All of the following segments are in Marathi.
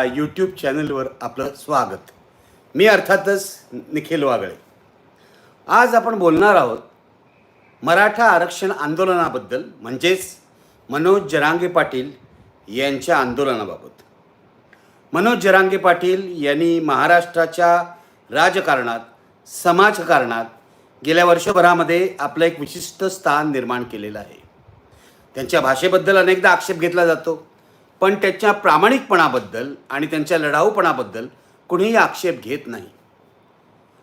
या यूट्यूब चॅनलवर आपलं स्वागत. मी अर्थातच निखिल वागळे. आज आपण बोलणार आहोत मराठा आरक्षण आंदोलनाबद्दल म्हणजेच मनोज जरांगे पाटील यांच्या आंदोलनाबाबत. मनोज जरांगे पाटील यांनी महाराष्ट्राच्या राजकारणात समाजकारणात गेल्या वर्षभरामध्ये आपलं एक विशिष्ट स्थान निर्माण केलेलं आहे. त्यांच्या भाषेबद्दल अनेकदा आक्षेप घेतला जातो. पण त्याच्या प्रामाणिकपणाबद्दल आणि त्यांच्या लढाऊपणाबद्दल कुणीही आक्षेप घेत नाही.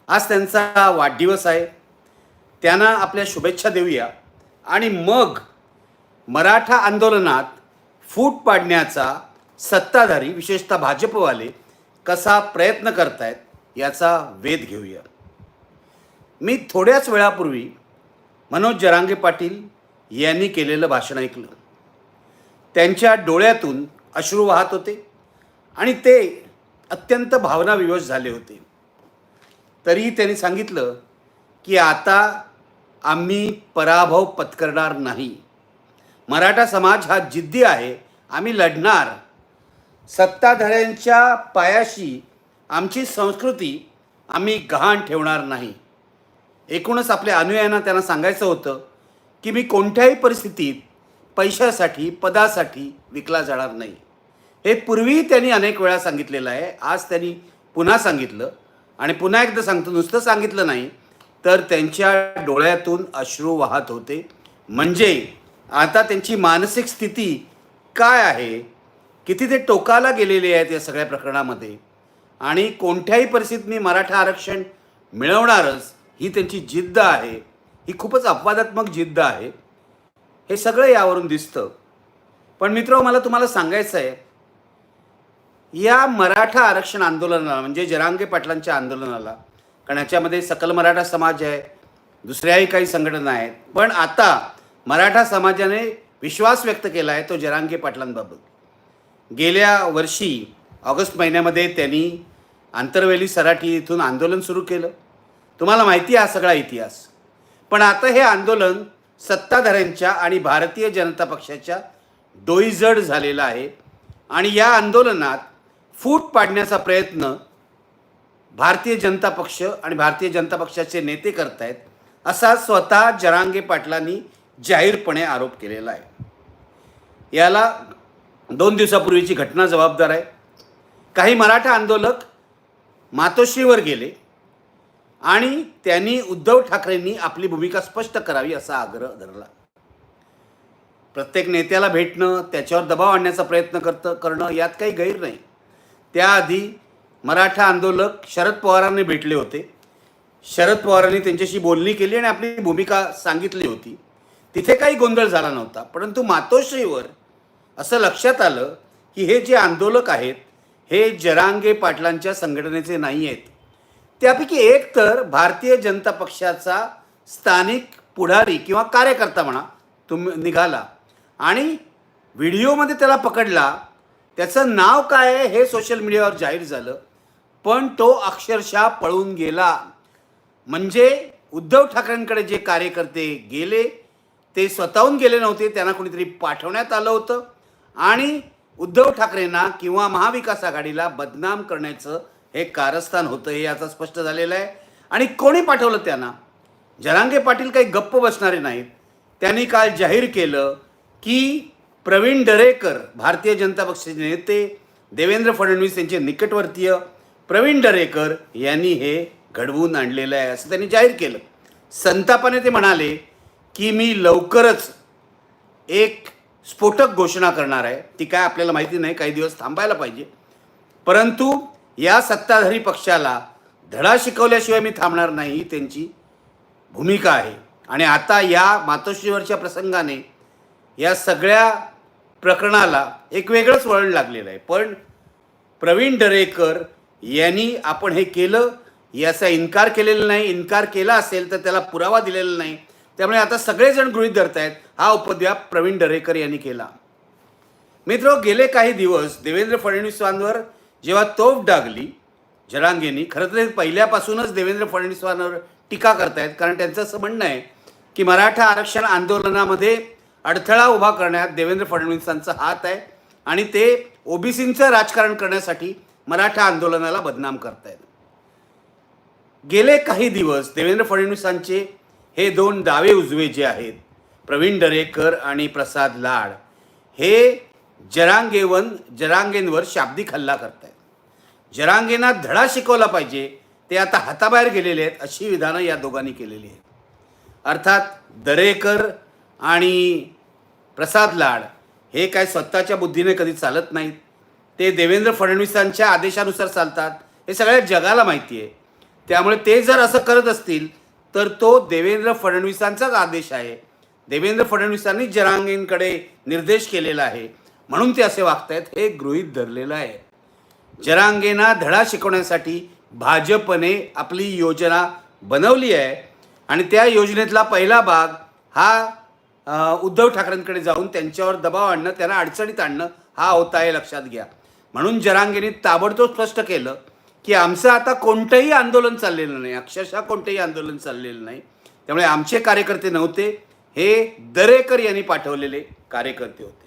आज त्यांचा वाढदिवस आहे. त्यांना आपल्या शुभेच्छा देऊया. आणि मग मराठा आंदोलनात फूट पाडण्याचा सत्ताधारी विशेषतः भाजपवाले कसा प्रयत्न करतायत याचा वेध घेऊया. मी थोड्याच वेळापूर्वी मनोज जरांगे पाटील यांनी केलेलं भाषण ऐकलं. त्यांच्या डोळ्यातून अश्रू वाहत होते आणि ते अत्यंत भावनाविवश झाले होते. तरीही त्यांनी सांगितलं की आता आम्ही पराभव पत्करणार नाही. मराठा समाज हा जिद्दी आहे. आम्ही लढणार. सत्ताधाऱ्यांच्या पायाशी आमची संस्कृती आम्ही गहाण ठेवणार नाही. एकूणच आपल्या अनुयायांना त्यांना सांगायचं होतं की मी कोणत्याही परिस्थितीत पैशासाठी पदासाठी विकला जाणार नाही. हे पूर्वी त्यांनी अनेक वेळा सांगितलेलं आहे. आज त्यांनी पुन्हा सांगितलं. आणि पुन्हा एकदा सांगतो नुसतं सांगितलं नाही तर त्यांच्या डोळ्यातून अश्रू वाहत होते. म्हणजे आता त्यांची मानसिक स्थिती काय आहे? किती ते टोकाला गेलेले आहेत या सगळ्या प्रकरणामध्ये? आणि कोणत्याही परिस्थितीत मी मराठा आरक्षण मिळवणारच ही त्यांची जिद्द आहे. ही खूपच अपवादात्मक जिद्द आहे. हे सगळं यावरून दिसतं. पण मित्र मला तुम्हाला सांगायचं आहे या मराठा आरक्षण आंदोलनाला म्हणजे जरांगे पाटलांच्या आंदोलनाला कारण याच्यामध्ये सकल मराठा समाज आहे दुसऱ्याही काही संघटना आहेत पण आता मराठा समाजाने विश्वास व्यक्त केला आहे तो जरांगे पाटलांबाबत. गेल्या वर्षी ऑगस्ट महिन्यामध्ये त्यांनी आंतरवेली सराठी इथून आंदोलन सुरू केलं. तुम्हाला माहिती आहे हा सगळा इतिहास. पण आता हे आंदोलन सत्ताधाऱ्यांच्या आणि भारतीय जनता पक्षाच्या डोईजड झालेला आहे. आणि या आंदोलनात फूट पाडण्याचा प्रयत्न भारतीय जनता पक्ष आणि भारतीय जनता पक्षाचे नेते करतायत असा स्वतः जरांगे पाटलांनी जाहीरपणे आरोप केलेला आहे. याला दोन दिवसापूर्वीची घटना जबाबदार आहे. काही मराठा आंदोलक मातोश्रीवर गेले. आणि त्यांनी उद्धव ठाकरेंनी आपली भूमिका स्पष्ट करावी असा आग्रह धरला. प्रत्येक नेत्याला भेटणं त्याच्यावर दबाव आणण्याचा प्रयत्न करतं करणं यात काही गैर नाही. त्याआधी मराठा आंदोलक शरद पवारांनी भेटले होते. शरद पवारांनी त्यांच्याशी बोलणी केली आणि आपली भूमिका सांगितली होती. तिथे काही गोंधळ झाला नव्हता परंतु मातोश्रीवर असं लक्षात आलं की हे जे आंदोलक आहेत हे जरांगे पाटलांच्या संघटनेचे नाही आहेत त्यापैकी एक तर भारतीय जनता पक्षाचा स्थानिक पुढारी किंवा कार्यकर्ता म्हणा तुम निघाला आणि व्हिडिओमध्ये त्याला पकडला त्याचं नाव काय आहे हे सोशल मीडियावर जाहीर झालं पण तो अक्षरशः पळून गेला. म्हणजे उद्धव ठाकरेंकडे जे कार्यकर्ते गेले ते स्वतःहून गेले नव्हते त्यांना कोणीतरी पाठवण्यात आलं होतं आणि उद्धव ठाकरेंना किंवा महाविकास आघाडीला बदनाम करण्याचं हे कारस्थान होतं हे आता स्पष्ट झालेलं आहे. आणि कोणी पाठवलं त्यांना? जरांगे पाटील काही गप्प बसणारे नाहीत. त्यांनी काल जाहीर केलं की प्रवीण दरेकर भारतीय जनता पक्षाचे नेते देवेंद्र फडणवीस यांचे निकटवर्तीय प्रवीण दरेकर यांनी हे घडवून आणलेलं आहे असं त्यांनी जाहीर केलं. संतापाने ते म्हणाले की मी लवकरच एक स्फोटक घोषणा करणार आहे. ती काय आपल्याला माहिती नाही काही दिवस थांबायला पाहिजे. परंतु या सत्ताधारी पक्षाला धडा शिकवल्याशिवाय मी थांबणार नाही ही त्यांची भूमिका आहे. आणि आता या मातोश्रीवरच्या प्रसंगाने या सगळ्या प्रकरणाला एक वेगळंच वळण लागलेलं आहे. पण प्रवीण दरेकर यांनी आपण हे केलं याचा इन्कार केलेला नाही. इन्कार केला असेल तर त्याला पुरावा दिलेला नाही. त्यामुळे आता सगळेजण गृहीत धरत आहेत हा उपद्व्याप प्रवीण दरेकर यांनी केला. मित्र गेले काही दिवस देवेंद्र फडणवीसांवर जेव्हा तोफ डागली जरांगेंनी खरं तर पहिल्यापासूनच देवेंद्र फडणवीसांवर टीका करतायत कारण त्यांचं असं म्हणणं आहे की मराठा आरक्षण आंदोलनामध्ये अडथळा उभा करण्यात देवेंद्र फडणवीसांचा हात आहे आणि ते ओबीसींचं राजकारण करण्यासाठी मराठा आंदोलनाला बदनाम करतायत. गेले काही दिवस देवेंद्र फडणवीसांचे हे दोन दावे उजवे जे आहेत प्रवीण दरेकर आणि प्रसाद लाड हे जरांगेवन जरांगेंवर शाब्दिक हल्ला करतायत. जरांगेंना धडा शिकवला पाहिजे ते आता हाताबाहेर गेलेले आहेत अशी विधानं या दोघांनी केलेली आहेत. अर्थात दरेकर आणि प्रसाद लाड हे काय स्वतःच्या बुद्धीने कधी चालत नाहीत. ते देवेंद्र फडणवीसांच्या आदेशानुसार चालतात. हे सगळ्या जगाला माहिती आहे. त्यामुळे ते जर असं करत असतील तर तो देवेंद्र फडणवीसांचाच आदेश आहे. देवेंद्र फडणवीसांनी जरांगेंकडे निर्देश केलेला आहे. म्हणून ते असे वागतायत हे गृहीत धरलेलं आहे. जरांगेंना धडा शिकवण्यासाठी भाजपने आपली योजना बनवली आहे. आणि त्या योजनेतला पहिला भाग हा उद्धव ठाकरेंकडे जाऊन त्यांच्यावर दबाव आणणं त्यांना अडचणीत आणणं हा होता हे लक्षात घ्या. म्हणून जरांगेने ताबडतोब स्पष्ट केलं की आमचं आता कोणतंही आंदोलन चाललेलं नाही अक्षरशः कोणतंही आंदोलन चाललेलं नाही. त्यामुळे आमचे कार्यकर्ते नव्हते हे दरेकर यांनी पाठवलेले कार्यकर्ते होते.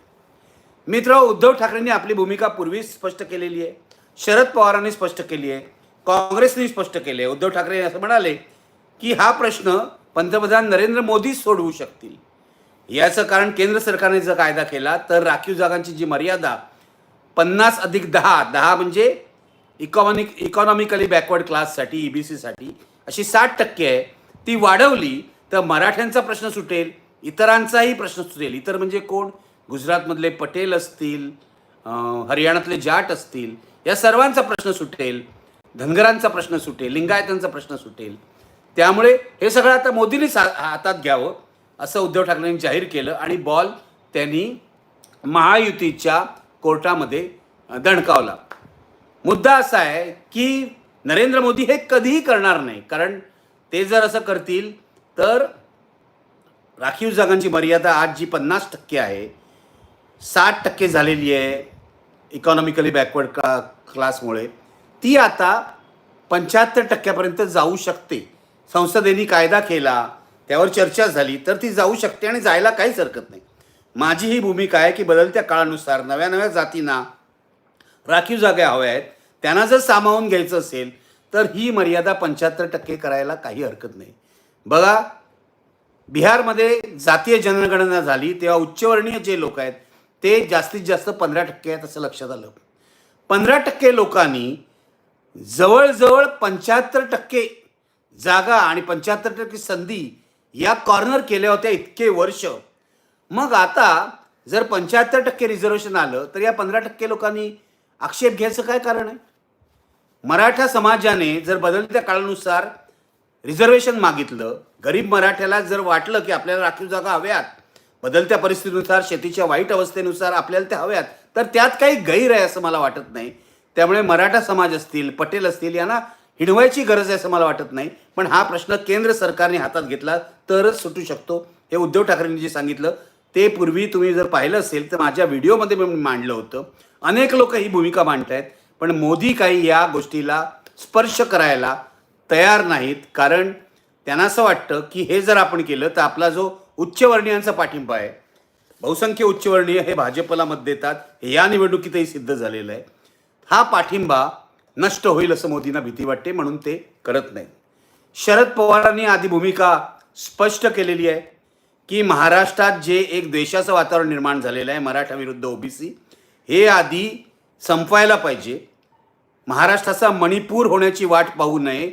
मित्र उद्धव ठाकरेंनी आपली भूमिका पूर्वीच स्पष्ट केलेली आहे. शरद पवारांनी स्पष्ट केली आहे काँग्रेसने स्पष्ट केले उद्धव ठाकरे असं म्हणाले की हा प्रश्न पंतप्रधान नरेंद्र मोदी सोडवू शकतील. याचं कारण केंद्र सरकारने जर कायदा केला तर राखीव जागांची जी मर्यादा पन्नास अधिक दहा दहा म्हणजे इकॉनॉमिक इकॉनॉमिकली बॅकवर्ड क्लाससाठी ई बी सीसाठी अशी साठ टक्के आहे ती वाढवली तर मराठ्यांचा प्रश्न सुटेल इतरांचाही प्रश्न सुटेल. इतर म्हणजे कोण? गुजरातमधले पटेल असतील हरियाणातले जाट असतील या सर्वांचा प्रश्न सुटेल धनगरांचा प्रश्न सुटेल लिंगायतांचा प्रश्न सुटेल. त्यामुळे हे सगळं आता मोदींनीच हातात घ्यावं असं उद्धव ठाकरेंनी जाहीर केलं आणि बॉल त्यांनी महायुतीच्या कोर्टामध्ये दणकावला. मुद्दा असा आहे की नरेंद्र मोदी हे कधीही करणार नाही कारण ते जर असं करतील तर राखीव जागांची मर्यादा आज जी पन्नास टक्के आहे साठ टक्के झालेली आहे इकॉनॉमिकली बॅकवर्ड क्ला क्लासमुळे ती आता पंच्याहत्तर टक्क्यापर्यंत जाऊ शकते. संसदेने कायदा केला त्यावर चर्चा झाली तर ती जाऊ शकते आणि जायला काहीच हरकत नाही. माझी ही भूमिका आहे की बदलत्या काळानुसार नव्या नव्या जातींना राखीव जागा हव्या आहेत त्यांना जर सामावून घ्यायचं असेल तर ही मर्यादा पंच्याहत्तर टक्के करायला काही हरकत नाही. बघा बिहारमध्ये जातीय जनगणना झाली तेव्हा उच्चवर्णीय जे लोक आहेत ते जास्तीत जास्त पंधरा टक्के आहेत असं लक्षात आलं. पंधरा टक्के लोकांनी जवळजवळ पंच्याहत्तर टक्के जागा आणि पंच्याहत्तर टक्के संधी या कॉर्नर केल्या होत्या इतके वर्ष. मग आता जर पंच्याहत्तर टक्के रिझर्वेशन आलं तर या पंधरा टक्के लोकांनी आक्षेप घ्यायचं काय कारण आहे? मराठा समाजाने जर बदलत्या काळानुसार रिझर्वेशन मागितलं गरीब मराठ्याला जर वाटलं की आपल्याला राखीव जागा हव्यात बदलत्या परिस्थितीनुसार शेतीच्या वाईट अवस्थेनुसार आपल्याला त्या हव्यात. तर त्यात काही गैर आहे असं मला वाटत नाही. त्यामुळे मराठा समाज असतील पटेल असतील यांना हिडवायची गरज आहे असं मला वाटत नाही. पण हा प्रश्न केंद्र सरकारने हातात घेतला तरच सुटू शकतो. हे उद्धव ठाकरेंनी जे सांगितलं ते पूर्वी तुम्ही जर पाहिलं असेल तर माझ्या व्हिडिओमध्ये मी मांडलं होतं. अनेक लोक ही भूमिका मांडत आहेत पण मोदी काही या गोष्टीला स्पर्श करायला तयार नाहीत. कारण त्यांना असं वाटतं की हे जर आपण केलं तर आपला जो उच्चवर्णीयांचा पाठिंबा आहे. बहुसंख्य उच्चवर्णीय हे भाजपला मत देतात. हे या निवडणुकीतही सिद्ध झालेलं आहे. हा पाठिंबा नष्ट होईल असं मोदींना भीती वाटते म्हणून ते करत नाहीत शरद पवारांनी आधी भूमिका स्पष्ट केलेली आहे की महाराष्ट्रात जे एक द्वेषाचं वातावरण निर्माण झालेलं आहे मराठा विरुद्ध ओबीसी हे आधी संपवायला पाहिजे. महाराष्ट्राचा मणिपूर होण्याची वाट पाहू नये.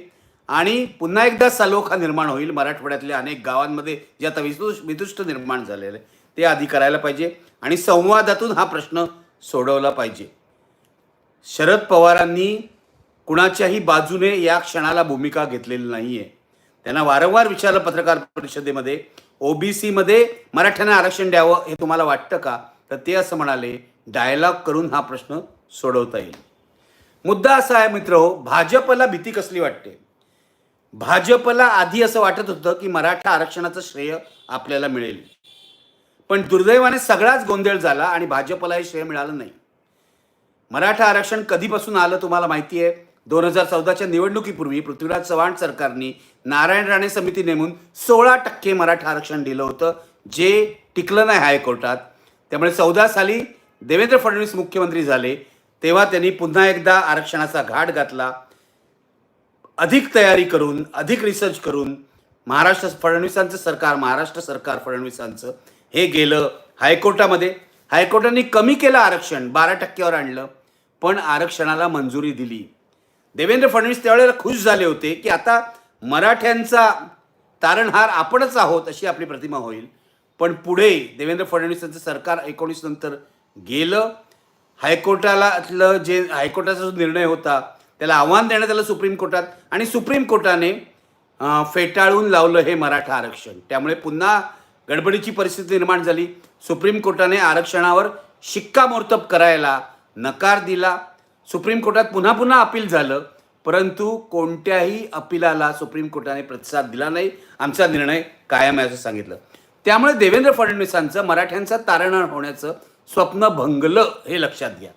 आणि पुन्हा एकदा सलोखा निर्माण होईल. मराठवाड्यातल्या अनेक गावांमध्ये जे आता विदुष विदुष्ट निर्माण झालेलं आहे ते आधी करायला पाहिजे आणि संवादातून हा प्रश्न सोडवला पाहिजे. शरद पवारांनी कुणाच्याही बाजूने या क्षणाला भूमिका घेतलेली नाही आहे त्यांना वारंवार विचारलं पत्रकार परिषदेमध्ये ओबीसीमध्ये मराठ्यांना आरक्षण द्यावं हे तुम्हाला वाटतं का? तर ते असं म्हणाले डायलॉग करून हा प्रश्न सोडवता येईल. मुद्दा असा आहे मित्र हो, भाजपला भीती कसली वाटते? भाजपला आधी असं वाटत होतं की मराठा आरक्षणाचं श्रेय आपल्याला मिळेल. पण दुर्दैवाने सगळाच गोंधळ झाला आणि भाजपला हे श्रेय मिळालं नाही. मराठा आरक्षण कधीपासून आलं तुम्हाला माहिती आहे? दोन हजार चौदाच्या निवडणुकीपूर्वी पृथ्वीराज चव्हाण सरकारनी नारायण राणे समिती नेमून सोळा टक्के मराठा आरक्षण दिलं होतं जे टिकलं नाही हायकोर्टात. त्यामुळे चौदा साली देवेंद्र फडणवीस मुख्यमंत्री झाले तेव्हा त्यांनी पुन्हा एकदा आरक्षणाचा घाट घातला. अधिक तयारी करून अधिक रिसर्च करून महाराष्ट्र फडणवीसांचं सरकार महाराष्ट्र सरकार फडणवीसांचं हे गेलं हायकोर्टामध्ये. हायकोर्टाने कमी केलं आरक्षण बारा टक्क्यावर आणलं पण आरक्षणाला मंजुरी दिली. देवेंद्र फडणवीस त्यावेळेला खुश झाले होते की आता मराठ्यांचा तारणहार आपणच आहोत अशी आपली प्रतिमा होईल. पण पुढे देवेंद्र फडणवीसांचं सरकार एकोणीस नंतर गेलं. हायकोर्टाला जे हायकोर्टाचा जो निर्णय होता त्याला आव्हान देण्यात आलं सुप्रीम कोर्टात. आणि सुप्रीम कोर्टाने फेटाळून लावलं हे मराठा आरक्षण. त्यामुळे पुन्हा गडबडीची परिस्थिती निर्माण झाली. सुप्रीम कोर्टाने आरक्षणावर शिक्कामोर्तब करायला नकार दिला. सुप्रीम कोर्टात पुन्हा पुन्हा अपील झालं. परंतु कोणत्याही अपिलाला सुप्रीम कोर्टाने प्रतिसाद दिला नाही. आमचा निर्णय कायम आहे असं सांगितलं. त्यामुळे देवेंद्र फडणवीसांचं मराठ्यांचा तारणहार होण्याचं स्वप्न भंगलं हे लक्षात घ्या.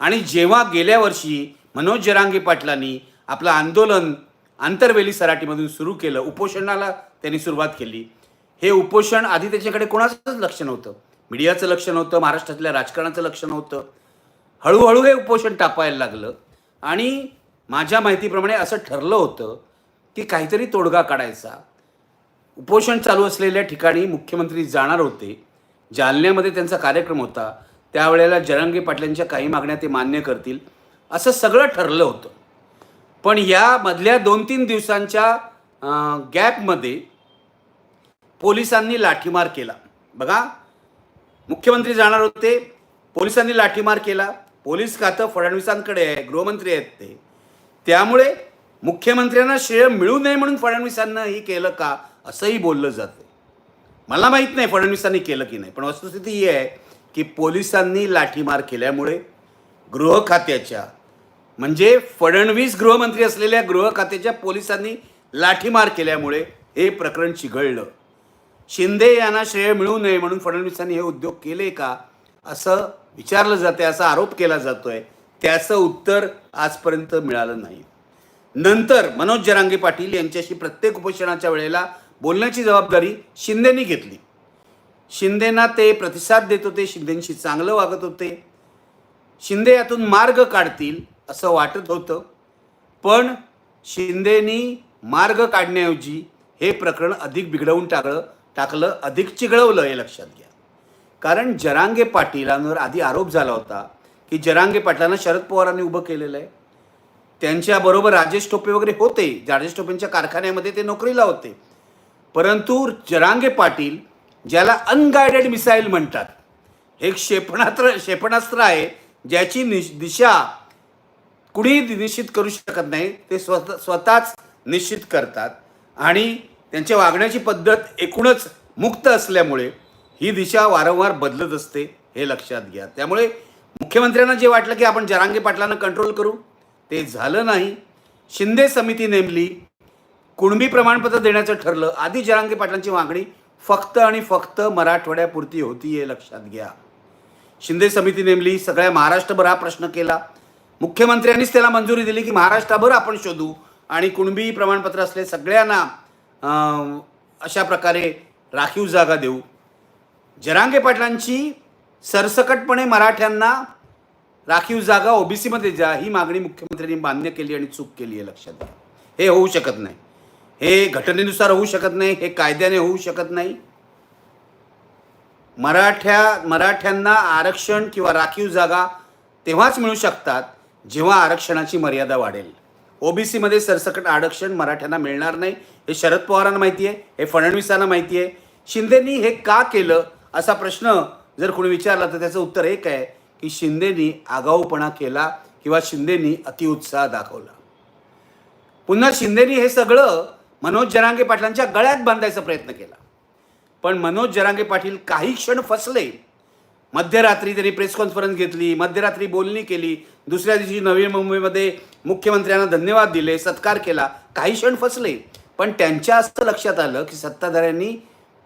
आणि जेव्हा गेल्या वर्षी मनोज जरांगे पाटलांनी आपलं आंदोलन आंतरवेली सराटीमधून सुरू केलं. उपोषणाला त्यांनी सुरुवात केली. हे उपोषण आधी त्याच्याकडे कोणाचंच लक्ष नव्हतं. मीडियाचं लक्ष नव्हतं महाराष्ट्रातल्या राजकारणाचं लक्ष नव्हतं. हळूहळू हे उपोषण टापायला लागलं. आणि माझ्या माहितीप्रमाणे असं ठरलं होतं की काहीतरी तोडगा काढायचा. उपोषण चालू असलेल्या ठिकाणी मुख्यमंत्री जाणार होते. जालन्यामध्ये त्यांचा कार्यक्रम होता. त्यावेळेला जरांगे पाटलांच्या काही मागण्या ते मान्य करतील. असं सगळं ठरलं होतं. पण या मधल्या दोन तीन दिवसांच्या गॅपमध्ये पोलिसांनी लाठीमार केला. बघा मुख्यमंत्री जाणार होते पोलिसांनी लाठीमार केला. पोलीस खातं फडणवीसांकडे आहे गृहमंत्री आहेत ते. त्यामुळे मुख्यमंत्र्यांना श्रेय मिळू नये म्हणून फडणवीसांना ही केलं का असंही बोललं जातं मला माहीत नाही फडणवीसांनी केलं की नाही पण वस्तुस्थिती ही आहे की पोलिसांनी लाठीमार केल्यामुळे गृह खात्याच्या म्हणजे फडणवीस गृहमंत्री असलेल्या गृह खात्याच्या पोलिसांनी लाठीमार केल्यामुळे हे प्रकरण चिघळलं. शिंदे यांना श्रेय मिळू नये म्हणून फडणवीसांनी हे उद्योग केले का असं विचारलं जाते असा आरोप केला जातोय त्याचं उत्तर आजपर्यंत मिळालं नाही. नंतर मनोज जरांगे पाटील यांच्याशी प्रत्येक उपोषणाच्या वेळेला बोलण्याची जबाबदारी शिंदेनी घेतली. शिंदेना ते प्रतिसाद देत होते शिंदेंशी चांगलं वागत होते शिंदे यातून मार्ग काढतील असं वाटत होतं. पण शिंदेनी मार्ग काढण्याऐवजी हे प्रकरण अधिक बिघडवून टाकलं टाकलं अधिक चिघळवलं हे लक्षात घ्या. कारण जरांगे पाटीलांवर आधी आरोप झाला होता की जरांगे पाटलांना शरद पवारांनी उभं केलेलं आहे. त्यांच्याबरोबर राजेश टोपे वगैरे होते. राजेश टोपेंच्या कारखान्यामध्ये ते नोकरीला होते. परंतु जरांगे पाटील ज्याला अनगायडेड मिसाईल म्हणतात हे क्षेपणास्त्र क्षेपणास्त्र आहे ज्याची निश दिशा कुणीही निश्चित करू शकत नाही ते स्वतः स्वतःच निश्चित करतात. आणि त्यांच्या वागण्याची पद्धत एकूणच मुक्त असल्यामुळे ही दिशा वारंवार बदलत असते हे लक्षात घ्या. त्यामुळे मुख्यमंत्र्यांना जे वाटलं की आपण जरांगे पाटलांना कंट्रोल करू ते झालं नाही. शिंदे समिती नेमली कुणबी प्रमाणपत्र देण्याचं ठरलं आधी जरांगे पाटलांची मागणी फक्त आणि फक्त मराठवाड्यापुरती होती हे लक्षात घ्या. शिंदे समिती नेमली सगळ्या महाराष्ट्रभर हा प्रश्न केला. मुख्यमंत्र्यांनीच त्याला मंजुरी दिली की महाराष्ट्रभर आपण शोधू आणि कुणबी प्रमाणपत्र असले सगळ्यांना अशा प्रकारे राखीव जागा देऊ. जरांगे पाटलांची सरसकटपणे मराठ्यांना राखीव जागा ओबीसीमध्ये जा ही मागणी मुख्यमंत्र्यांनी मान्य केली आणि चूक केली आहे लक्षात घ्या. हे होऊ शकत नाही. हे घटनेनुसार होऊ शकत नाही हे कायद्याने होऊ शकत नाही. मराठ्या मराठ्यांना आरक्षण किंवा राखीव जागा तेव्हाच मिळू शकतात जेव्हा आरक्षणाची मर्यादा वाढेल. ओबीसीमध्ये सरसकट आरक्षण मराठ्यांना मिळणार नाही हे शरद पवारांना माहिती आहे हे फडणवीसांना माहिती आहे. शिंदेनी हे का केलं असा प्रश्न जर कोणी विचारला तर त्याचं उत्तर एक आहे की शिंदेनी आगाऊपणा केला किंवा शिंदेनी अतिउत्साह दाखवला. पुन्हा शिंदेनी हे सगळं मनोज जरांगे पाटलांच्या गळ्यात बांधायचा प्रयत्न केला. पण मनोज जरांगे पाटील काही क्षण फसले. मध्यरात्री त्यांनी प्रेस कॉन्फरन्स घेतली मध्यरात्री बोलणी केली. दुसऱ्या दिवशी नवी मुंबईमध्ये मुख्यमंत्र्यांना धन्यवाद दिले सत्कार केला. काही क्षण फसले. पण त्यांच्या असं लक्षात आलं की सत्ताधाऱ्यांनी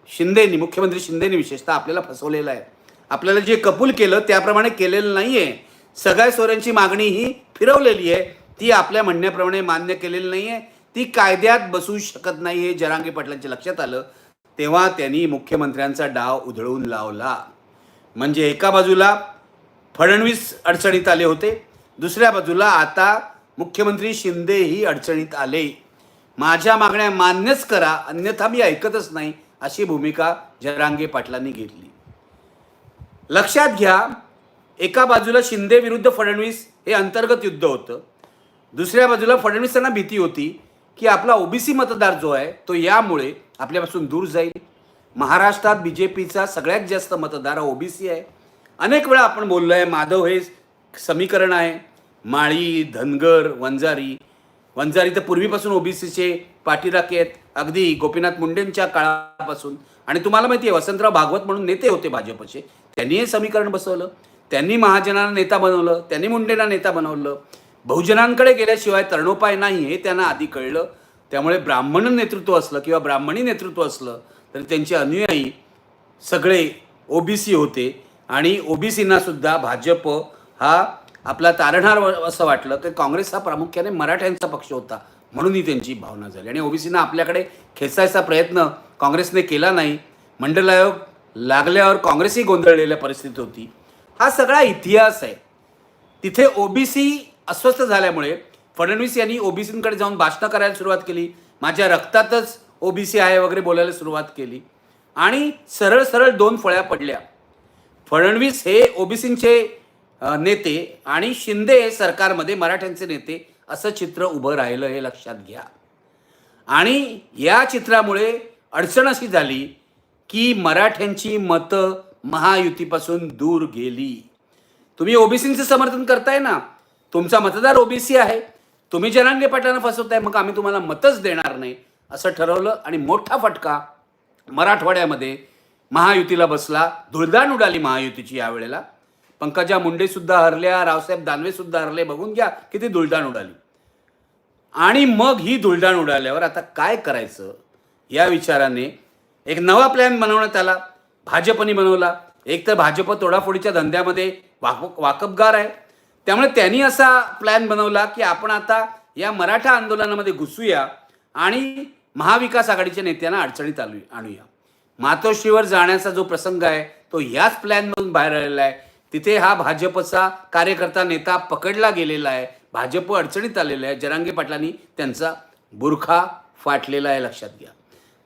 शिंदेनी मुख्यमंत्री शिंदेनी विशेषतः आपल्याला फसवलेलं आहे. आपल्याला जे कबूल केलं त्याप्रमाणे केलेलं नाही आहे सगळ्या सोऱ्यांची मागणी ही फिरवलेली आहे. ती आपल्या म्हणण्याप्रमाणे मान्य केलेली नाही आहे ती कायद्यात बसू शकत नाही हे जरांगे पाटलांच्या लक्षात आलं. तेव्हा त्यांनी मुख्यमंत्र्यांचा डाव उधळून लावला. म्हणजे एका बाजूला फडणवीस अडचणीत आले होते दुसऱ्या बाजूला आता मुख्यमंत्री शिंदेही अडचणीत आले. माझ्या मागण्या मान्यच करा अन्यथा मी ऐकतच नाही अशी भूमिका जरांगे पाटलांनी घेतली. लक्षात घ्या एका बाजूला शिंदे विरुद्ध फडणवीस हे अंतर्गत युद्ध होतं दुसऱ्या बाजूला फडणवीसांना भीती होती की आपला ओबीसी मतदार जो आहे तो यामुळे आपल्यापासून दूर जाईल. महाराष्ट्रात बी जे पीचा सगळ्यात जास्त मतदार हा ओबीसी आहे. अनेक वेळा आपण बोललो आहे माधव हे समीकरण आहे. माळी धनगर वंजारी. वंजारी तर पूर्वीपासून ओबीसीचे पाठीराखे आहेत. अगदी गोपीनाथ मुंडेंच्या काळापासून. आणि तुम्हाला माहिती आहे वसंतराव भागवत म्हणून नेते होते भाजपचे. त्यांनी हे समीकरण बसवलं. त्यांनी महाजनांना नेता बनवलं. त्यांनी मुंडेंना नेता बनवलं. बहुजनांकडे गेल्याशिवाय तरणोपाय नाही हे त्यांना आधी कळलं. त्यामुळे ब्राह्मण नेतृत्व असलं किंवा ब्राह्मणी नेतृत्व असलं तर त्यांचे अनुयायी सगळे ओबीसी होते. आणि ओबीसींना सुद्धा भाजप हा आपला तारणहार असं वाटलं. की काँग्रेस हा प्रामुख्याने मराठ्यांचा पक्ष होता म्हणून ही त्यांची भावना झाली. आणि ओबीसींना आपल्याकडे खेचायचा प्रयत्न काँग्रेसने केला नाही. मंडल आयोग लागल्यावर काँग्रेसही गोंधळलेल्या परिस्थितीत होती. हा सगळा इतिहास आहे. तिथे ओबीसी अस्वस्थ झाल्यामुळे फडणवीस यांनी ओबीसींकडे जाऊन भाषणं करायला सुरुवात केली. माझ्या रक्तातच ओबीसी आहे वगैरे बोलायला सुरुवात केली. आणि सरळ सरळ दोन फळ्या पडल्या. फडणवीस हे ओबीसींचे नेते आणि शिंदे हे सरकारमध्ये मराठ्यांचे नेते असं चित्र उभं राहिलं हे लक्षात घ्या. आणि या चित्रामुळे अडचण अशी झाली की मराठ्यांची मतं महायुतीपासून दूर गेली. तुम्ही ओबीसींचं समर्थन करताय ना? तुमचा मतदार ओबीसी आहे. तुम्ही जनांगे पाटलांना फसवताय मग आम्ही तुम्हाला मतच देणार नाही. असं ठरवलं आणि मोठा फटका मराठवाड्यामध्ये महायुतीला बसला. धुळदाण उडाली महायुतीची यावेळेला. पंकजा मुंडेसुद्धा हरल्या रावसाहेब दानवेसुद्धा हरले. बघून घ्या किती धुळदाण उडाली. आणि मग ही धुळदाण उडाल्यावर आता काय करायचं? या विचाराने एक नवा प्लॅन बनवण्यात आला. भाजपने बनवला. एक तर भाजप तोडाफोडीच्या धंद्यामध्ये वाक वाकबगार आहे. त्यामुळे त्यांनी असा प्लॅन बनवला की आपण आता या मराठा आंदोलनामध्ये घुसूया आणि महाविकास आघाडीच्या नेत्यांना अडचणीत आलू आणूया. मातोश्रीवर जाण्याचा जो प्रसंग आहे तो याच प्लॅनमधून बाहेर आलेला आहे. तिथे हा भाजपचा कार्यकर्ता नेता पकडला गेलेला आहे. भाजप अडचणीत आलेला आहे. जरांगे पाटलांनी त्यांचा बुरखा फाटलेला आहे लक्षात घ्या.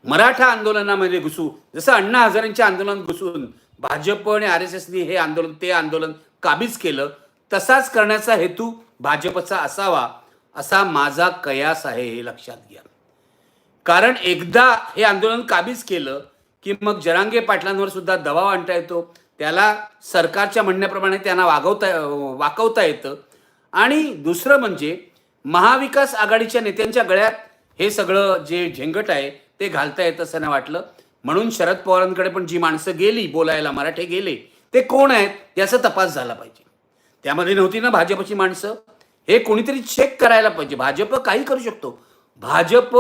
मराठा आंदोलनामध्ये घुसू जसं अण्णा हजारेंच्या आंदोलनात घुसून भाजप आणि आर एस एसनी हे आंदोलन ते आंदोलन काबीज केलं तसाच करण्याचा हेतू भाजपचा असावा असा माझा कयास आहे हे लक्षात घ्या. कारण एकदा हे आंदोलन काबीज केलं की मग जरांगे पाटलांवर सुद्धा दबाव आणता येतो त्याला सरकारच्या म्हणण्याप्रमाणे त्यांना वागवता वाकवता येतं. आणि दुसरं म्हणजे महाविकास आघाडीच्या नेत्यांच्या गळ्यात हे सगळं जे झेंगट आहे ते घालता येतं असं नाही वाटलं. म्हणून शरद पवारांकडे पण जी माणसं गेली बोलायला मराठे गेले ते कोण आहेत याचा तपास झाला पाहिजे. त्यामध्ये नव्हती ना भाजपची माणसं? हे कोणीतरी चेक करायला पाहिजे. भाजप काही करू शकतो. भाजप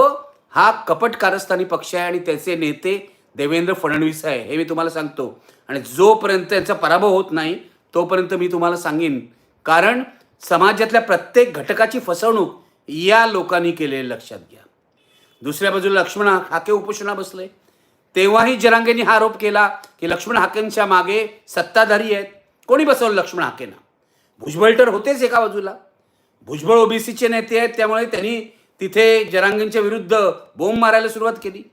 हा कपट कारस्थानी पक्ष आहे आणि त्याचे नेते देवेंद्र फडणवीस आहे. हे मी तुम्हाला सांगतो. आणि जोपर्यंत यांचा पराभव होत नाही तोपर्यंत मी तुम्हाला सांगेन. कारण समाजातल्या प्रत्येक घटकाची फसवणूक या लोकांनी केलेली लक्षात घ्या. दुसऱ्या बाजूला लक्ष्मण हाके उपोषणा बसले. तेव्हाही जरांगेंनी हा आरोप केला की लक्ष्मण हाकेंच्या मागे सत्ताधारी आहेत. कोणी बसवलं लक्ष्मण हाकेंना? भुजबळ तर होतेच एका बाजूला. भुजबळ ओबीसीचे नेते आहेत त्यामुळे त्यांनी तिथे जरांगेंच्या विरुद्ध बोंब मारायला सुरुवात केली.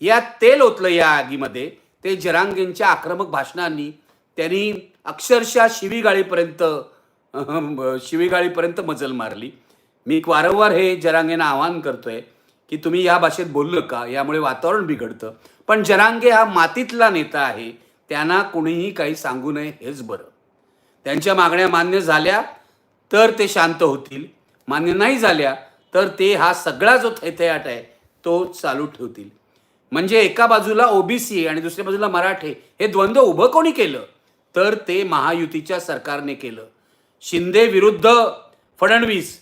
या तेल ओतलं या आगीमध्ये. ते जरांगेंच्या आक्रमक भाषणांनी त्यांनी अक्षरशः शिवीगाळीपर्यंत शिवीगाळीपर्यंत मजल मारली. मी वारंवार हे जरांगेंना आवाहन करतोय की तुम्ही या भाषेत बोललं का? यामुळे वातावरण बिघडतं. पण जरांगे हा मातीतला नेता आहे. त्यांना कुणीही काही सांगू नये हेच बरं. त्यांच्या मागण्या मान्य झाल्या तर ते शांत होतील. मान्य नाही झाल्या तर ते हा सगळा जो थैथयाट आहे तो चालू ठेवतील. म्हणजे एका बाजूला ओबीसी आणि दुसऱ्या बाजूला मराठे हे द्वंद्व उभं कोणी केलं? तर ते महायुतीच्या सरकारने केलं. शिंदे विरुद्ध फडणवीस.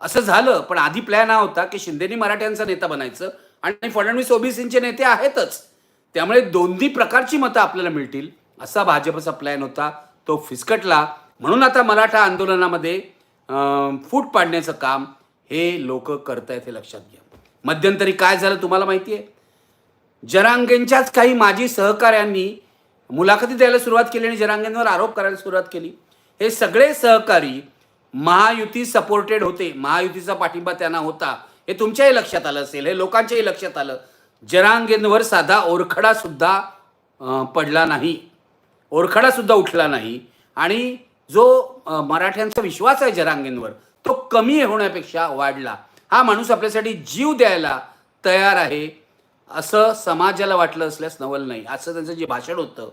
असं झालं पण आधी प्लॅन हा होता की शिंदेनी मराठ्यांचा नेता बनायचं आणि फडणवीस ओबीसींचे नेते आहेतच. त्यामुळे दोन्ही प्रकारची मतं आपल्याला मिळतील असा भाजपचा प्लॅन होता. तो फिसकटला. म्हणून आता मराठा आंदोलनामध्ये फूट पाडण्याचं काम हे लोक करतायत हे लक्षात घ्या. मध्यंतरी काय झालं तुम्हाला माहिती आहे जरांगेंच्याच काही माजी सहकाऱ्यांनी मुलाखती द्यायला सुरुवात केली आणि जरांगेंवर आरोप करायला सुरुवात केली. हे सगळे सहकारी महायुती सपोर्टेड होते. महायुतीचा पाठिंबा त्यांना होता. हे तुमच्याही लक्षात आलं असेल हे लोकांच्याही लक्षात आलं. जरांगेंवर साधा ओरखडा सुद्धा पडला नाही. ओरखडासुद्धा उठला नाही. आणि जो मराठ्यांचा विश्वास आहे जरांगेंवर तो कमी होण्यापेक्षा वाढला. हा माणूस आपल्यासाठी जीव द्यायला तयार आहे असं समाजाला वाटलं असल्यास नवल नाही. असं त्यांचं जे भाषण होतं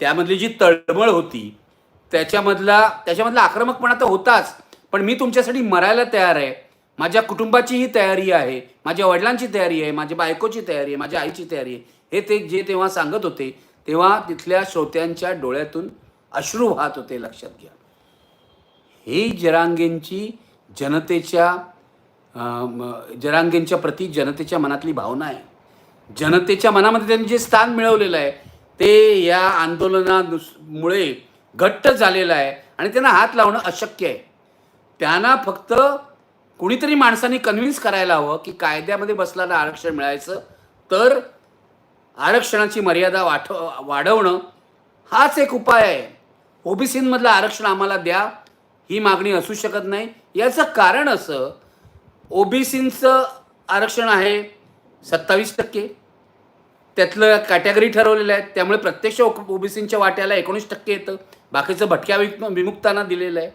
त्यामधली जी तळमळ होती त्याच्यामधला त्याच्यामधला आक्रमकपणा तर होताच पण मी तुमच्यासाठी मरायला तयार आहे. माझ्या कुटुंबाचीही तयारी आहे माझ्या वडिलांची तयारी आहे माझ्या बायकोची तयारी आहे माझ्या आईची तयारी आहे. हे ते जे तेव्हा सांगत होते तेव्हा तिथल्या श्रोत्यांच्या डोळ्यातून अश्रू वाहत होते लक्षात घ्या. ही जरांगेंची जनतेच्या जरांगेंच्या प्रती जनतेच्या मनातली भावना आहे. जनतेच्या मनामध्ये त्यांनी जे स्थान मिळवलेलं आहे ते या आंदोलनामुळे घट्ट झालेलं आहे आणि त्यांना हात लावणं अशक्य आहे. त्यांना फक्त कुणीतरी माणसांनी कन्व्हिन्स करायला हवं की कायद्यामध्ये बसलेलं आरक्षण मिळायचं तर आरक्षणाची मर्यादा वाठ वाढवणं हाच एक उपाय आहे. ओबीसीमधलं आरक्षण आम्हाला द्या ही मागणी असू शकत नाही. याचं कारण असं ओबीसींचं आरक्षण आहे सत्तावीस टक्के. त्यातलं कॅटेगरी ठरवलेलं आहे त्यामुळे प्रत्यक्ष ओबीसींच्या वाट्याला एकोणीस टक्के येतं. बाकीचं भटक्या विमुक्त- विमुक्तांना दिलेलं आहे.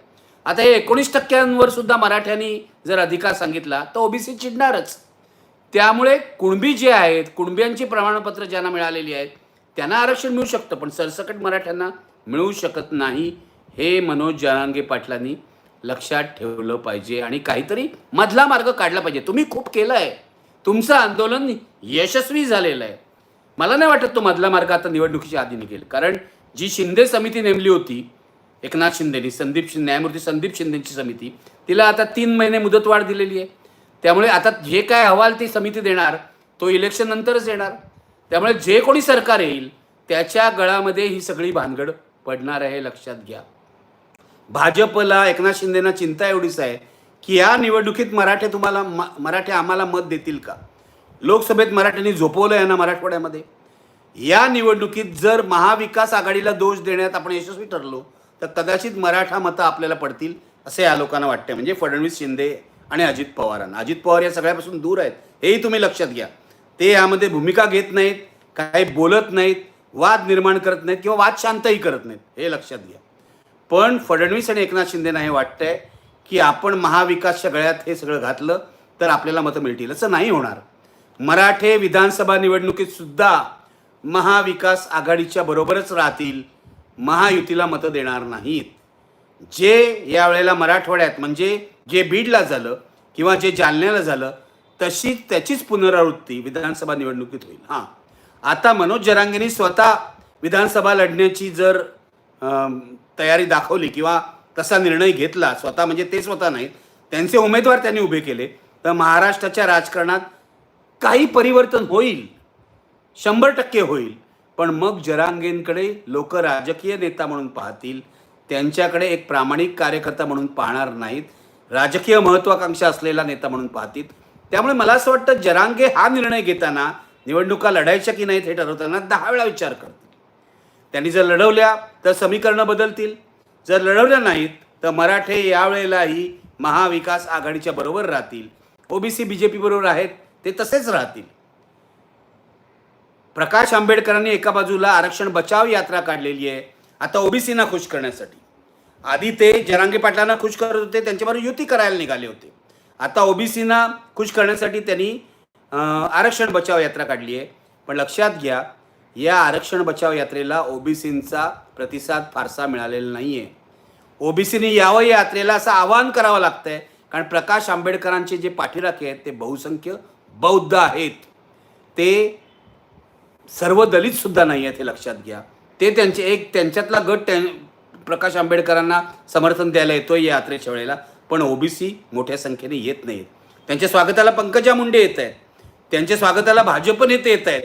आता हे एकोणीस टक्क्यांवर सुद्धा मराठ्यांनी जर अधिकार सांगितला तर ओबीसी चिडणारच. त्यामुळे कुणबी जे आहेत कुणब्यांची प्रमाणपत्र ज्यांना मिळालेली आहेत त्यांना आरक्षण मिळू शकतं पण सरसकट मराठ्यांना मिळू शकत नाही हे मनोज जरांगे पाटलांनी लक्षात ठेवलं पाहिजे आणि काहीतरी मधला मार्ग काढला पाहिजे. तुम्ही खूप केलं आहे तुमचं आंदोलन यशस्वी झालेलं आहे. मला नाही वाटत तो मधला मार्ग आता निवडणुकीच्या आधी निघेल. कारण जी शिंदे समिती नेमली होती एकनाथ शिंदेनी संदीप शिंदे न्यायमूर्ती संदीप शिंदेची समिती तिला आता तीन महिने मुदतवाढ दिलेली आहे. त्यामुळे आता जे काय अहवाल ती समिती देणार तो इलेक्शन नंतरच येणार त्यामुळे जे कोणी सरकार येईल त्याच्या गळामध्ये ही सगळी भानगड पडणार आहे लक्षात घ्या. भाजपला एकनाथ शिंदेना चिंता एवढीच आहे की या निवडणुकीत मराठे तुम्हाला म- मराठे आम्हाला मत देतील का? लोकसभेत मराठ्यांनी झोपवलं आहे ना मराठवाड्यामध्ये. या निवडणुकीत जर महाविकास आघाडीला दोष देण्यात आपण यशस्वी ठरलो तर कदाचित मराठा मतं आपल्याला पडतील असे या लोकांना वाटते म्हणजे फडणवीस शिंदे आणि अजित पवारांना. अजित पवार या सगळ्यापासून दूर आहेत. हेही तुम्ही लक्षात घ्या. ते यामध्ये भूमिका घेत नाहीत काही बोलत नाहीत वाद निर्माण करत नाहीत किंवा वाद शांतही करत नाहीत. हे लक्षात घ्या. पण फडणवीस आणि एकनाथ शिंदेना हे वाटतंय की आपण महाविकासच्या गळ्यात हे सगळं घातलं तर आपल्याला मतं मिळतील असं नाही होणार. मराठे विधानसभा निवडणुकीत सुद्धा महाविकास आघाडीच्या बरोबरच राहतील महायुतीला मतं देणार नाहीत. जे यावेळेला मराठवाड्यात म्हणजे जे बीडला झालं किंवा जे जालन्याला झालं तशी त्याचीच पुनरावृत्ती विधानसभा निवडणुकीत होईल. हां. आता मनोज जरांगेंनी स्वतः विधानसभा लढण्याची जर तयारी दाखवली किंवा तसा निर्णय घेतला स्वतः म्हणजे ते स्वतः नाहीत त्यांचे उमेदवार त्यांनी उभे केले तर महाराष्ट्राच्या राजकारणात काही परिवर्तन होईल शंभर टक्के होईल. पण मग जरांगेंकडे लोक राजकीय नेता म्हणून पाहतील त्यांच्याकडे एक प्रामाणिक कार्यकर्ता म्हणून पाहणार नाहीत राजकीय महत्वाकांक्षा असलेला नेता म्हणून पाहतील त्यामुळे मला असं वाटतं जरांगे हा निर्णय घेताना निवडणुका लढायच्या की नाहीत हे ठरवताना दहा वेळा विचार करतील. त्यांनी जर लढवल्या तर समीकरणं बदलतील. जर लढवल्या नाहीत तर मराठे यावेळेलाही महाविकास आघाडीच्या बरोबर राहतील. ओबीसी बी जे पी बरोबर आहेत ते तसेच राहतील. प्रकाश आंबेडकरांनी एका बाजूला आरक्षण बचाव यात्रा काढलेली आहे. आता ओबीसीना खुश करण्यासाठी. आधी ते जरांगे पाटलांना खुश करत होते त्यांच्याबरोबर युती करायला निघाले होते. आता ओबीसीना खुश करण्यासाठी त्यांनी आरक्षण बचाव यात्रा काढली आहे. पण लक्षात घ्या या आरक्षण बचाव यात्रेला ओबीसींचा प्रतिसाद फारसा मिळालेला नाही आहे ओबीसीने यावं या यात्रेला असं आवाहन करावं लागतंय कारण प्रकाश आंबेडकरांचे जे पाठीराखे आहेत ते बहुसंख्य बौद्ध आहेत. ते सर्व दलितसुद्धा नाही आहेत हे लक्षात घ्या. ते त्यांचे एक त्यांच्यातला गट त्या प्रकाश आंबेडकरांना समर्थन द्यायला येतो या यात्रेच्या वेळेला पण ओबीसी मोठ्या संख्येने येत नाहीत. त्यांच्या स्वागताला पंकजा मुंडे येत आहेत. त्यांच्या स्वागताला भाजप नेते येत आहेत.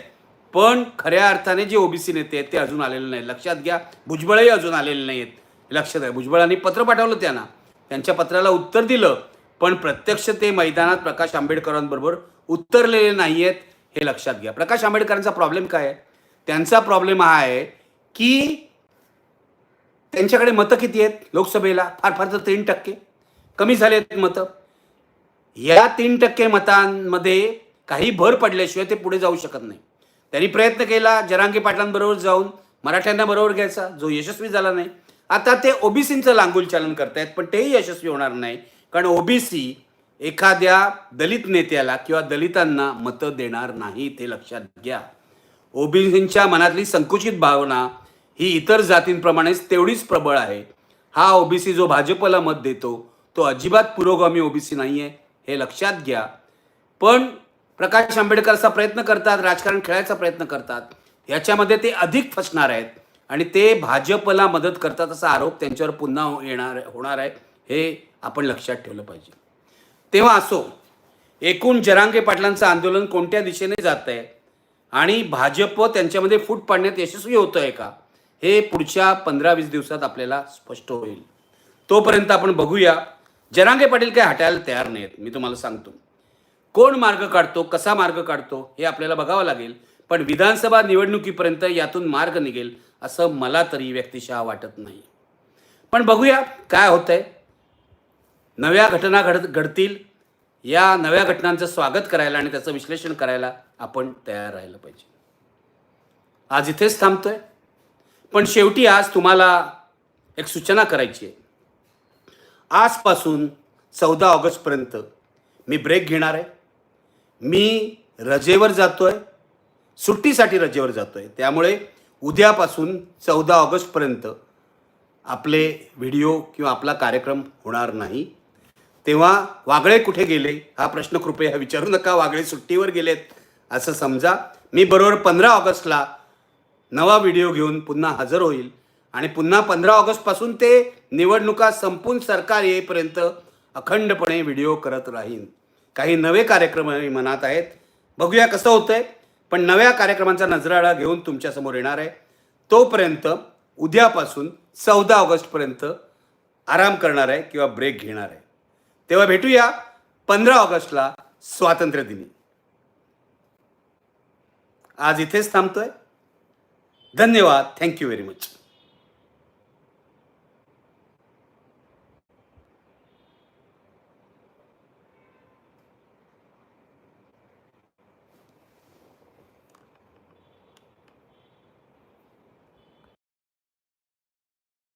पण खऱ्या अर्थाने जे ओबीसी नेते आहेत ते अजून आलेले नाहीत. लक्षात घ्या भुजबळही अजून आलेले नाहीत. लक्षात घ्या भुजबळांनी पत्र पाठवलं त्यांना. त्यांच्या पत्राला उत्तर दिलं पण प्रत्यक्ष ते मैदानात प्रकाश आंबेडकरांबरोबर उत्तरलेले नाही आहेत हे लक्षात घ्या. प्रकाश आंबेडकरांचा प्रॉब्लेम काय आहे? त्यांचा प्रॉब्लेम हा आहे की त्यांच्याकडे मतं किती आहेत लोकसभेला? फार फार तर तीन टक्के. कमी झाले आहेत मतं. या तीन टक्के मतांमध्ये काही भर पडल्याशिवाय ते पुढे जाऊ शकत नाही. त्यांनी प्रयत्न केला जरांगी पाटलांबरोबर जाऊन मराठ्यांना बरोबर घ्यायचा. जो यशस्वी झाला नाही. आता ते ओबीसींचं लांगुल चालन करतायत पण तेही यशस्वी होणार नाही. कारण ओबीसी एखाद्या दलित नेत्याला किंवा दलितांना मतं देणार नाही ते लक्षात घ्या. ओबीसींच्या मनातली संकुचित भावना ही इतर जातींप्रमाणेच तेवढीच प्रबळ आहे. हा ओबीसी जो भाजपला मत देतो तो अजिबात पुरोगामी ओबीसी नाही आहे हे लक्षात घ्या. पण प्रकाश आंबेडकरचा प्रयत्न करतात राजकारण खेळायचा प्रयत्न करतात याच्यामध्ये ते अधिक फसणार आहेत. आणि ते भाजपला मदत करतात असा आरोप त्यांच्यावर पुन्हा येणार होणार आहे हे आपण लक्षात ठेवलं पाहिजे. तेव्हा असो एकूण जरांगे पाटलांचं आंदोलन कोणत्या दिशेने जात आहे आणि भाजप त्यांच्यामध्ये फूट पाडण्यात यशस्वी होतं आहे का? हे पुढच्या पंधरा वीस दिवसात आपल्याला स्पष्ट होईल. तोपर्यंत आपण बघूया जरांगे पाटील काय हटायला तयार नाहीत मी तुम्हाला सांगतो. कोण मार्ग काढतो कसा मार्ग काढतो हे आपल्याला बघावं लागेल पण विधानसभा निवडणुकीपर्यंत यातून मार्ग निघेल असं मला तरी व्यक्तिशः वाटत नाही. पण बघूया काय होतंय. नव्या घटना घड घडतील या नव्या घटनांचं स्वागत करायला आणि त्याचं विश्लेषण करायला आपण तयार राहिलं पाहिजे. आज इथेच थांबतोय. पण शेवटी आज तुम्हाला एक सूचना करायची आहे. आजपासून चौदा ऑगस्टपर्यंत मी ब्रेक घेणार आहे. मी रजेवर जातो आहे सुट्टीसाठी रजेवर जातो आहे त्यामुळे उद्यापासून चौदा ऑगस्टपर्यंत आपले व्हिडिओ किंवा आपला कार्यक्रम होणार नाही. तेव्हा वागळे कुठे गेले? हा प्रश्न कृपया विचारू नका. वागळे सुट्टीवर गेलेत असं समजा. मी बरोबर पंधरा ऑगस्टला नवा व्हिडिओ घेऊन पुन्हा हजर होईल. आणि पुन्हा पंधरा ऑगस्टपासून ते निवडणुका संपून सरकार येईपर्यंत अखंडपणे व्हिडिओ करत राहीन. काही नवे कार्यक्रम मनात आहेत. बघूया कसं होतंय. पण नव्या कार्यक्रमांचा नजराळा घेऊन तुमच्यासमोर येणार आहे. तोपर्यंत उद्यापासून चौदा ऑगस्टपर्यंत आराम करणार आहे किंवा ब्रेक घेणार आहे. तेव्हा भेटूया पंधरा ऑगस्टला स्वातंत्र्य दिनी. आज इथेच थांबतोय. ధన్యవాద్ థ్యాంక్ యూ వెరీ మచ్